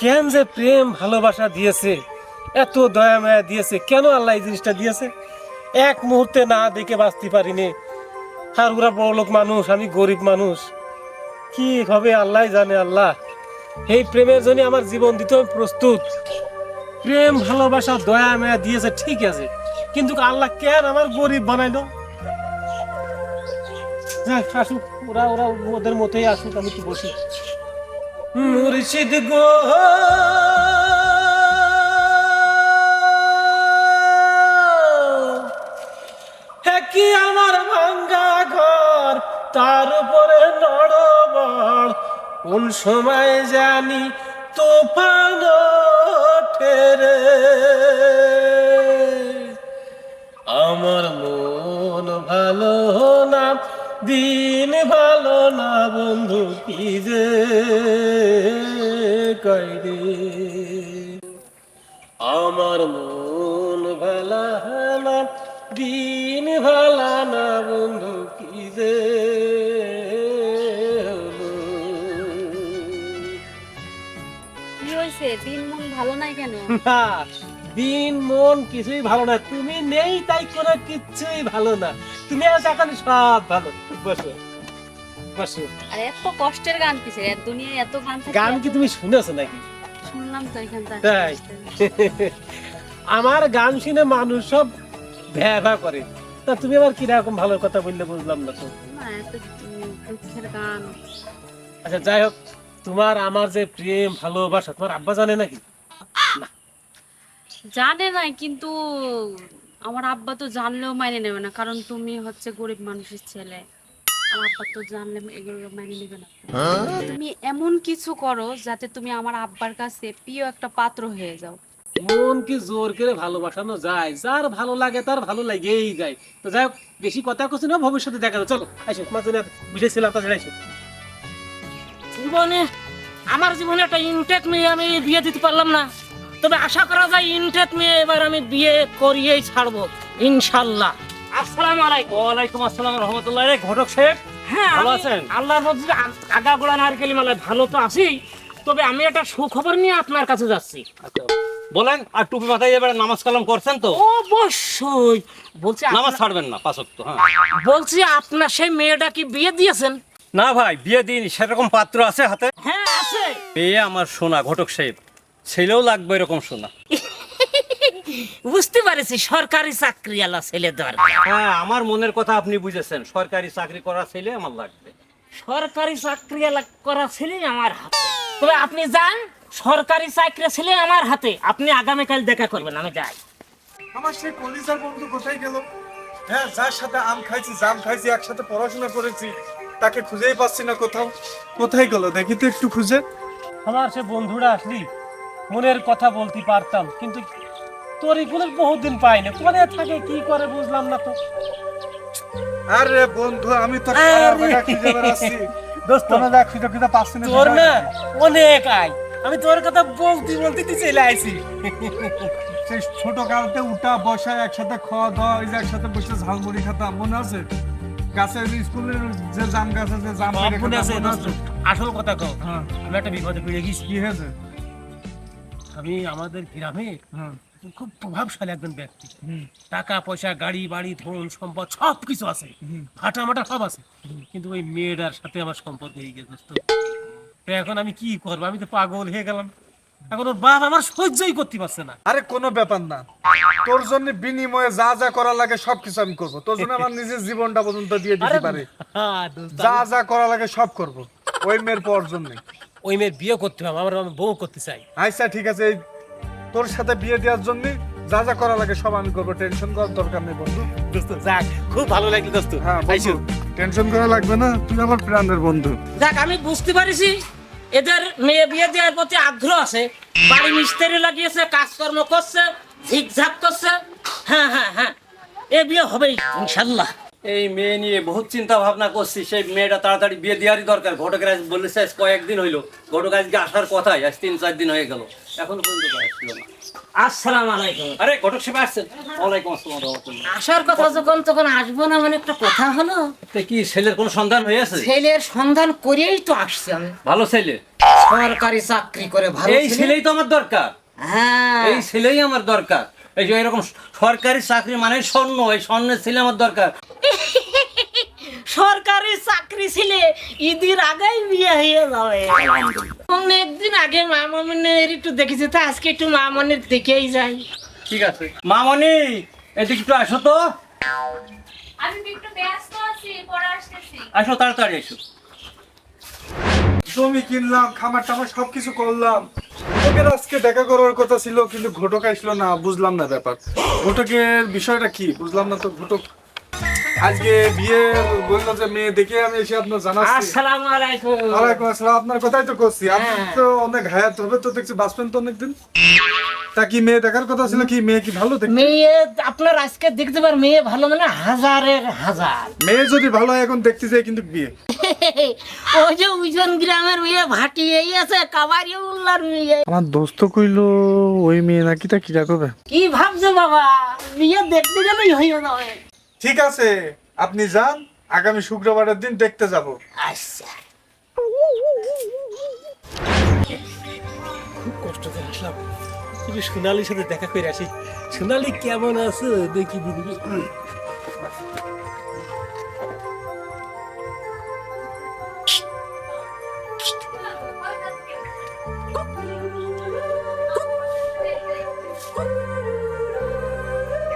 কেন যে প্রেম ভালোবাসা দিয়েছে? এত দয়া মায়া দিয়েছে, কেন আল্লাহ এই জিনিসটা দিয়েছে? এক মুহূর্তে না দেখে বাঁচতে পারিনি। আর ওরা বড় লোক মানুষ, আমি গরিব মানুষ। কি হবে আল্লাহ জানে আল্লাহ। এই প্রেমের জন্য আমার জীবন দিতে প্রস্তুত। প্রেম, ভালোবাসা, দয়া মায়া দিয়েছে, ঠিক আছে। কিন্তু আল্লাহ কেন আমার গরিব বানাইলো? আসুক, ওরা ওরা ওদের মতোই আসুক, আমি একটু বসি। মুর্শিদ গো। কি আমার ভাঙ্গা ঘর, তার উপরে নড়বড়, কোন সময় জানি তুফান ঠেরে আমার মন ভালো না দিন ভালো না বন্ধু কি যে কইরে আমার মন ভালা না দিন ভালা না বন্ধু কি যে দিন মন ভালো নাই কেন? না দিন মন কিছুই ভালো না। তুমি নেই তাই কোনো কিছুই ভালো না। তুমি আছো এখন সব ভালো। বসো বসো। আর এত কষ্টের গান কিসের এত দুনিয়ায় এত গান থাকে গান কি তুমি শুনেছো নাকি? শুনলাম তো এখানটা তাই? আমার গান শুনে মানুষ সব ভ্যা ভ্যা করে। তা তুমি আবার কীরকম ভালো কথা বললে বুঝলাম না তো। না এত দুঃখের গান। আচ্ছা যাই হোক তোমার আমার যে প্রেম ভালোবাসা তোমার আব্বা জানে নাকি? জানে না কিন্তু আমার আব্বা তো জানলেও মাইনে নেবে না কারণ তুমি হচ্ছে গরিব মানুষের ছেলে। আব্বা তো জানলে এগুলো মাইনে নেবে না। তুমি এমন কিছু করো যাতে তুমি আমার আব্বার কাছে প্রিয় একটা পাত্র হয়ে যাও। মন কি জোর করে ভালোবাসানো যায়? যার ভালো লাগে তার ভালো লাগেই যায়। তো যাই হোক বেশি কথা করছি না ভবিষ্যতে দেখা যাবে। চলো আইসো তোমার জন্য বুঝেছিলাম তাছাড়া আইসো। জীবনে আমার জীবনে একটা ইনটেক মেয়ে আমি বিয়ে দিতে পারলাম না। তবে আশা করা যায় ইনটেক মেয়ে এবার আমি বিয়ে করিয়েই ছাড়বো ইনশাল্লাহ। আসসালামু আলাইকুম। ওয়ালাইকুম আসসালাম রহমতুল্লাহ রে ঘটক সাহেব। হ্যাঁ ভালো আছেন? আল্লাহর মধ্যে আগা গোড়া নারকেলি মালায় ভালো তো আছি তবে আমি একটা সুখবর নিয়ে আপনার কাছে যাচ্ছি। আচ্ছা বলেন আর টুপি মাথায় এবারে নামাজ কালাম করছেন তো? অবশ্যই। বলছি নামাজ আপনার- ছাড়বেন না পাঁচক তো হ্যাঁ। বলছি আপনার সেই মেয়েটা কি বিয়ে দিয়েছেন? না ভাই বিয়ে দিন সেরকম পাত্র আছে হাতে? হ্যাঁ আছে। মেয়ে আমার সোনা ঘটক সাহেব। ছেলেও লাগবে এরকম সোনা। বুঝতে পারছি সরকারি চাকরিওয়ালা ছেলে দরকার হ্যাঁ আমার মনের কথা আপনি বুঝেছেন। সরকারি চাকরি করা ছেলে আমার লাগবে। সরকারি চাকরি এলাক করা ছেলে আমার হাতে। তবে আপনি যান সরকারি চাকরি ছেলে আমার হাতে। আপনি আগামীকাল দেখা করবেন আমি যাই। আমার সেই কলিজার বন্ধু কোথায় গেল? হ্যাঁ যার সাথে আম খাইছি জাম খাইছি একসাথে পড়াশোনা করেছি তাকে খুঁজেই পাচ্ছি না কোথাও। কোথায় গেল? দেখি তো একটু খুঁজে। আমার সে বন্ধুরা আসলি মনের কথা বলতে পারতাম কিন্তু তোর এগুলো বহুদিন পাইনি। কোনে থাকে কি করে বুঝলাম না তো? আরে বন্ধু আমি তো দোস্ত খুঁজে খুঁজে পাচ্ছি না তোর না অনেক আয়। আমি তোর কথা বলতে বলতে তুই চলে আইছি। সেই ছোট কালতে উঠা বসা একসাথে খাওয়া দাওয়া ওই যে একসাথে বসে ঝালমুড়ি খেতাম মনে আছে? গাছের স্কুলের যে জাম গাছ আছে জাম মনে। আছে? আসল কথা কও। হ্যাঁ। আমি একটা বিপদে পড়ে গেছি। কি হয়েছে? আমি আমাদের গ্রামে হ্যাঁ। খুব প্রভাবশালী একজন ব্যক্তি। টাকা পয়সা গাড়ি বাড়ি ধন সম্পদ সব কিছু আছে। ফাটা মাটা সব আছে। কিন্তু ওই মেয়েটার সাথে আমার সম্পর্ক হয়ে গেছে তো এখন আমি কি করব? আমি তো পাগল হয়ে গেলাম। এখন ওর বাপ আমার সহ্যই করতে পারছে না। আরে কোনো ব্যাপার না। তোর জন্য বিনিময়ে যা যা করা লাগে সবকিছু আমি করব। তোর জন্য আমার নিজের জীবনটা পর্যন্ত দিয়ে দিতে পারে। যা যা করা লাগে সব করব। ওই মেয়ের পর জন্য। ওই মেয়ের বিয়ে করতে হবে আমার বউ করতে চাই। আচ্ছা ঠিক আছে তোর সাথে বিয়ে দেওয়ার জন্য যা যা করা লাগে সব আমি করব। টেনশন করার দরকার নেই বন্ধু। দোস্ত যাক খুব ভালো লাগল দোস্ত। হ্যাঁ। টেনশন করা লাগবে না তুই আমার প্রাণের বন্ধু। যাক আমি বুঝতে পারিছি এদের মেয়ে বিয়ে দেওয়ার প্রতি আগ্রহ আছে। বাড়ি মিস্ত্রি লাগিয়েছে কাজকর্ম করছে ঝিকঝাক করছে। হ্যাঁ হ্যাঁ হ্যাঁ। এ বিয়ে হবেই ইনশাল্লাহ। এই মেয়ে নিয়ে বহুত চিন্তা ভাবনা করছি সেই মেয়েটা তাড়াতাড়ি বিয়ে দেওয়ারই দরকার। ঘটকের আজ বলেছে আজ কয়েকদিন হইল। ঘটক আজকে আসার কথাই আজ তিন চার দিন হয়ে গেল। এখনও পর্যন্ত আসছিল না। আসসালামু আলাইকুম। আরে ঘটক সাহেব আসছেন। ওয়ালাইকুম আসসালাম রহমতুল্লাহ। আসার কথা যখন তখন আসব না মানে একটা কথা হলো? তো কি ছেলের কোনো সন্ধান হয়েছে ছেলের সন্ধান করেই তো আসছি আমি। ভালো ছেলে। সরকারি চাকরি করে ভালো এই ছেলে। ছেলেই তো আমার দরকার। হ্যাঁ। এই ছেলেই আমার দরকার। এই যে এরকম সরকারি চাকরি মানে স্বর্ণ এই স্বর্ণের ছেলে আমার দরকার। চাকরি ছিলে ঈদের আগেই বিয়ে হয়ে যাবে। অনেকদিন আগে মামনের একটু দেখেছি তো আজকে একটু মামনের দেখেই যাই। ঠিক আছে। মামনি এদিকে একটু আসো তো। আমি একটু ব্যস্ত আছি পরে আসতেছি। আসো তাড়াতাড়ি এসো জমি কিনলাম খামার টামার সবকিছু করলাম। ওকে আজকে দেখা করার কথা ছিল কিন্তু ঘটক আসলো না বুঝলাম না ব্যাপার। ঘটকের বিষয়টা কি? বুঝলাম না তো ঘটক আজকে বিয়ে বলল যে মেয়ে দেখে আমি এসে আপনার জানাচ্ছি। আসসালামু আলাইকুম। ওয়ালাইকুম আসসালাম আপনার কথাই তো করছি। আপনি হ্যাঁ। তো অনেক হায়াত হবে তো দেখছি বাঁচবেন তো অনেকদিন। তা কি মেয়ে দেখার কথা ছিল? কি মেয়ে কি ভালো দেখতে? মেয়ে আপনার আজকে দেখতে পার মেয়ে ভালো মানে হাজারের হাজার। মেয়ে যদি ভালো হয় এখন দেখতে চাই কিন্তু বিয়ে। ওই যে উজন গ্রামের মেয়ে ভাটি এই আছে কাবারি উল্লার মেয়ে। আমার দোস্ত কইলো ওই মেয়ে নাকি তা কি রাখবে কি ভাবছ বাবা? বিয়ে দেখতে গেলেই হয়ে যাবে। ঠিক আছে আপনি যান আগামী শুক্রবারের দিন দেখতে যাব। আচ্ছা। খুব কষ্ট করে আসলাম। সোনালির সাথে দেখা করে আসি। সোনালি কেমন আছে দেখি দিদি।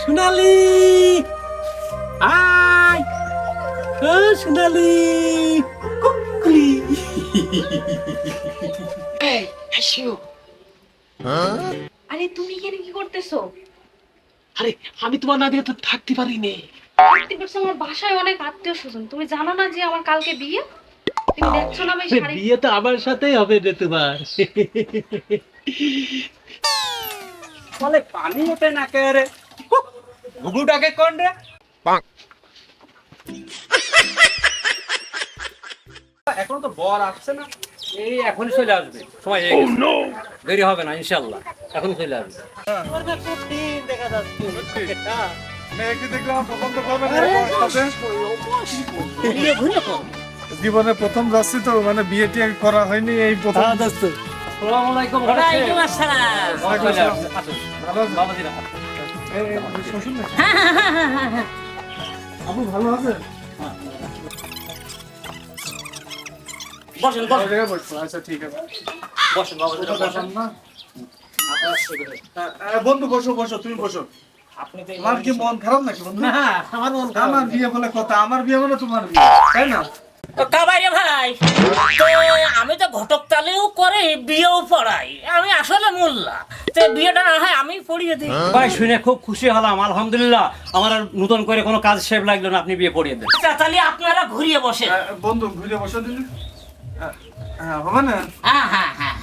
সোনালি! ও সোনালি। কুকুলি আরে তুমি এখানে কি করতেছো? আরে আমি তোমার না দিয়ে তো থাকতে পারিনি। দেখতে পাচ্ছ আমার বাসায় অনেক আত্মীয় স্বজন তুমি জানো না যে আমার কালকে বিয়ে? তুমি দেখছ না আমি শাড়ি? বিয়ে তো আমার সাথেই হবে রে তোমার। বলে পানি ওঠে না কে রে? ঘুঘুটাকে কোন রে? এখন তো বর আসছে না। এই এখনই চলে আসবে। সময় হয়ে গেছে। দেরি হবে না ইনশাল্লাহ এখনই চলে আসবে। দেখা যাচ্ছে। কর। জীবনে প্রথম যাচ্ছি তো মানে বিয়ে টিয়ে করা হয়নি এই প্রথম। হ্যাঁ দোস্ত আসসালামু বসেন বসেন। আচ্ছা ঠিক আছে। বসেন বাবাজিরা বসেন। না। বন্ধু বসো বসো তুমি বসো। আমার কি মন খারাপ নাকি বন্ধু? না আমার মন খারাপ আমার বিয়ে বলে কথা আমার বিয়ে মানে তোমার বিয়ে তাই না? কাবারে ভাই আমি তো ঘটক তালেও করে বিয়েও পড়াই। আমি আসলে মোল্লা। তো বিয়েটা না হয় আমি পড়িয়ে দিই। ভাই শুনে খুব খুশি হলাম আলহামদুলিল্লাহ। আমার আর নতুন করে কোনো কাজ শেপ লাগল না আপনি বিয়ে পড়িয়ে দেন। আচ্ছা, তাহলে আপনারা ঘুরিয়ে বসে বন্ধু ঘুরিয়ে বসে দিন হ্যাঁ হবে না? হ্যাঁ হ্যাঁ হ্যাঁ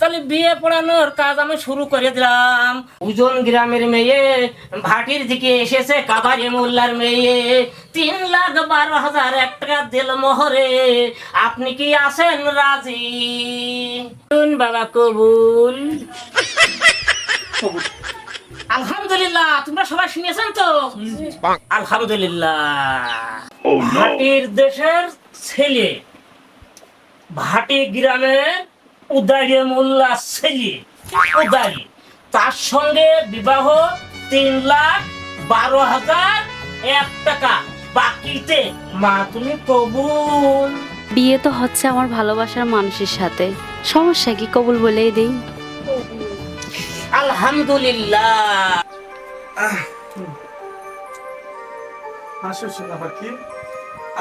তাহলে বিয়ে পড়ানোর কাজ আমি শুরু করে দিলাম। উজন গ্রামের মেয়ে ভাটির দিকে এসেছে কাবারি মোল্লার মেয়ে। তিন লাখ বারো হাজার এক টাকা দিল মোহরে। আপনি কি আছেন রাজি? বাবা কবুল। আলহামদুলিল্লাহ তোমরা সবাই শুনেছেন তো? আলহামদুলিল্লাহ। ভাটির দেশের ছেলে ভাটি গ্রামের উদারি মোল্লা ছেলে উদারি। তার সঙ্গে বিবাহ তিন লাখ বারো হাজার এক টাকা। বাকিতে মা তুমি কবুল। বিয়ে তো হচ্ছে আমার ভালোবাসার মানুষের সাথে। সমস্যা কি কবুল বলেই দেই। আলহামদুলিল্লাহ।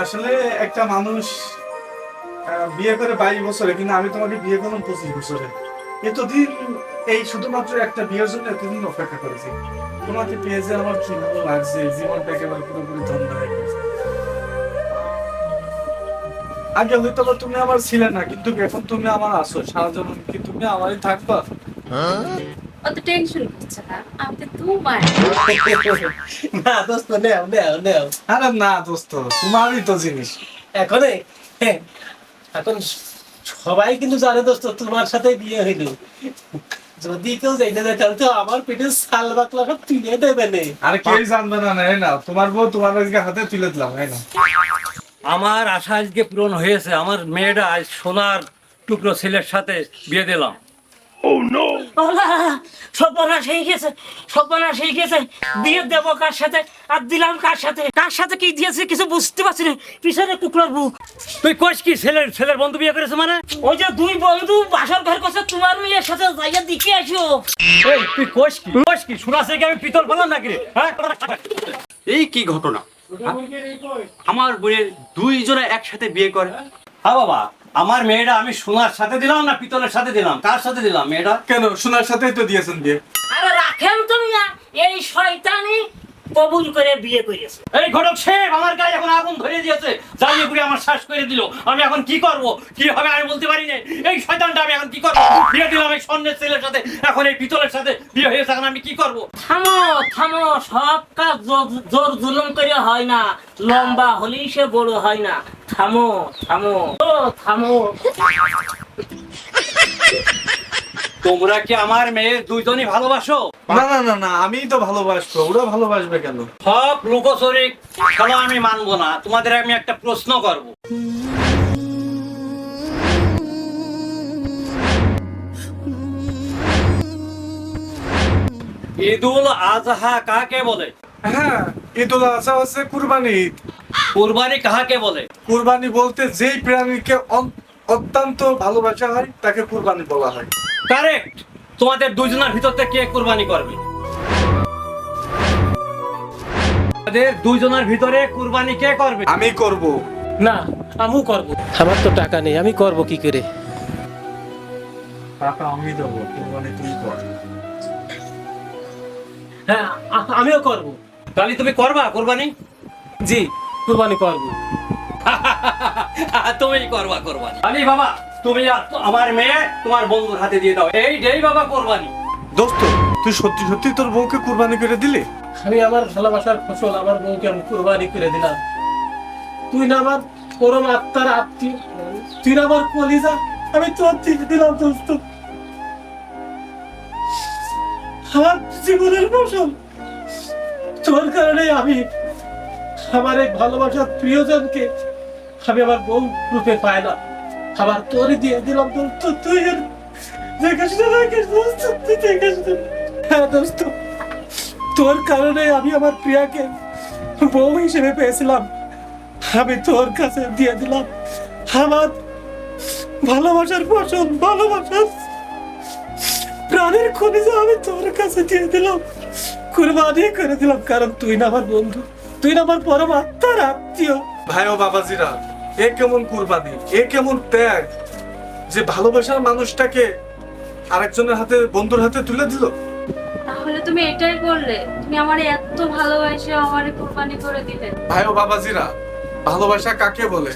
আসলে একটা মানুষ বিয়ে করে বাইশ বছরে, কিন্তু আমি তোমাকে বিয়ে করলাম পঁচিশ বছরে। এতদিন এই শুধুমাত্র একটা বিয়ের জন্য এতদিন অপেক্ষা করেছি। তোমাকে পেয়ে যে আমার কি ভালো লাগছে, জীবনটা একেবারে পুরোপুরি ধন্য হয়ে গেছে। আগে হয়তো তুমি আমার ছিলে না, কিন্তু এখন তুমি আমার আছো। সারা জীবন কি তুমি আমারই থাকবা? অত টেনশন করছে না আমি তো তোমার। না দোস্ত নেও নেও নেও। আরে না দোস্ত তোমারই তো জিনিস। এখন এখন সবাই কিন্তু জানে দোস্ত তোমার সাথে বিয়ে হইল। যদি কেউ যাইতে যায় তাহলে তো আমার পেটে সাল বাকলা সব তুলে দেবে নে। আর কেউ জানবে না না না তোমার বউ তোমার আজকে হাতে তুলে দিলাম এই না। আমার আশা আজকে পূরণ হয়েছে আমার মেয়েটা আজ সোনার টুকরো ছেলের সাথে বিয়ে দিলাম। সর্বনাশ হয়ে গেছে সর্বনাশ হয়ে গেছে। বিয়ে দেব কার সাথে? আর দিলাম কার সাথে? কার সাথে কি দিয়েছে কিছু বুঝতে পারছি না। পিছনে কুকুরের বুক। তুই কোষ কি ছেলের ছেলের বন্ধু বিয়ে করেছে মানে? ওই যে দুই বন্ধু বাসর ঘর করছে তোমার মেয়ের সাথে জায়গা দিকে আসো। এই তুই কি আমি পিতল পেলাম নাকি রে? হ্যাঁ? এই কি ঘটনা? আমার বোনের দুইজনে একসাথে বিয়ে করে। হ্যাঁ বাবা আমার মেয়েটা আমি সোনার সাথে দিলাম না পিতলের সাথে দিলাম? কার সাথে দিলাম মেয়েটা? কেন? সোনার সাথেই তো দিয়েছেন বিয়ে। আরে রাখেন তুমি না এই শয়তানি কবুল করে বিয়ে করেছে এই ঘটক শেখ আমার গায়ে এখন আগুন ধরে দিয়েছে। জ্বালিয়ে পুড়ে আমার শ্বাস করে দিল। আমি এখন কি করব? কি হবে আমি বলতে পারি না এই শয়তানটা আমি এখন কি করব? বিয়ে দিলাম এই স্বর্ণের ছেলের সাথে। এখন এই পিতলের সাথে বিয়ে হয়েছে এখন আমি কি করব? থামো থামো সব কাজ জোর- জোর জুলুম করে হয় না। লম্বা হলেই সে বড় হয় না। থামো থামো। ও থামো। তোমরা কি আমার মেয়ের দুইজনই ভালোবাসো? না না না না আমিই তো ভালোবাসবো। ওরা ভালোবাসবে কেন? সব লোকচরিক খেলা আমি মানবো না। তোমাদের আমি একটা প্রশ্ন করব। ঈদুল আজহা কাকে বলে? হ্যাঁ ঈদুল আজহা হচ্ছে কুরবানি ঈদ। কুরবানি কাহাকে বলে? কুরবানি বলতে যেই প্রাণীকে অত্যন্ত ভালোবাসা হয় তাকে কুরবানি বলা হয়। কারেক্ট তোমাদের দুজনের ভিতর থেকে কে কুরবানি করবে? তোমাদের দুইজনের ভিতরে কুরবানি কে করবে? আমি করব। না আমিও করব। আমার তো টাকা নেই আমি করব কি করে? টাকা আমি দেবো কুরবানি তুই কর। হ্যাঁ আমিও করব। তাহলে তুমি করবা কুরবানি? জি কুরবানি করব। তুমি করবা কোরবানি। আলি বাবা তুমি আমার মেয়ে তোমার বন্ধুর হাতে দিয়ে দাও। এই যেই বাবা কোরবানি। দোস্ত তুই সত্যি সত্যি তোর বউকে কুরবানি করে দিলি? আমি আমার ভালোবাসার ফসল আমার বউকে আমি কুরবানি করে দিলাম। তুই না আমার পরম আত্মার আত্মীয় তুই না আমার কলিজা। আমি তোর থেকে দিলাম দোস্ত। আমার জীবনের ফসল। তোর কারণে আমি আমার এই ভালোবাসার প্রিয়জনকে আমি আমার বউ রূপে পাই না। আবার তোরই দিয়ে দিলাম দোস্ত তুই এর দেখাস না রাখিস দোস্ত তুই দেখাস না। হ্যাঁ দোস্ত, তোর কারণে আমি আমার প্রিয়াকে বউ হিসেবে পেয়েছিলাম। আমি তোর কাছে দিয়ে দিলাম আমার ভালোবাসার ফসল, ভালোবাসার প্রাণের খনিজে আমি তোর কাছে দিয়ে দিলাম। কুরবানি করে দিলাম, কারণ তুই না আমার বন্ধু, তুই না আমার পরম আত্মার আত্মীয়। ভাই ও বাবাজিরা এ কেমন কুরবানি? এ কেমন ত্যাগ? যে ভালোবাসার মানুষটাকে আরেকজনের হাতে বন্ধুর হাতে তুলে দিল? তাহলে তুমি এটাই করলে তুমি আমার এত ভালোবাসে আমার কোরবানি করে দিলে। ভাই ও বাবাজিরা ভালোবাসা কাকে বলে?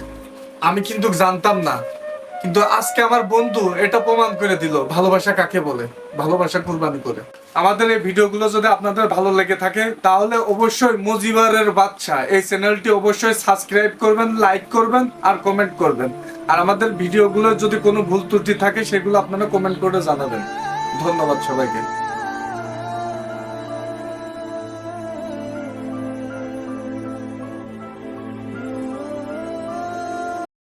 আমি কিন্তু জানতাম না। কিন্তু আজকে আমার বন্ধু এটা প্রমাণ করে দিল ভালোবাসা কাকে বলে? ভালোবাসা কুরবানি করে। আমাদের এই ভিডিওগুলো যদি আপনাদের ভালো লেগে থাকে, তাহলে অবশ্যই মজিবারের বাচ্চা এই চ্যানেলটি অবশ্যই সাবস্ক্রাইব করবেন, লাইক করবেন আর কমেন্ট করবেন। আর আমাদের ভিডিওগুলো যদি কোনো ভুল ত্রুটি থাকে, সেগুলো আপনারা কমেন্ট করে জানাবেন। ধন্যবাদ সবাইকে।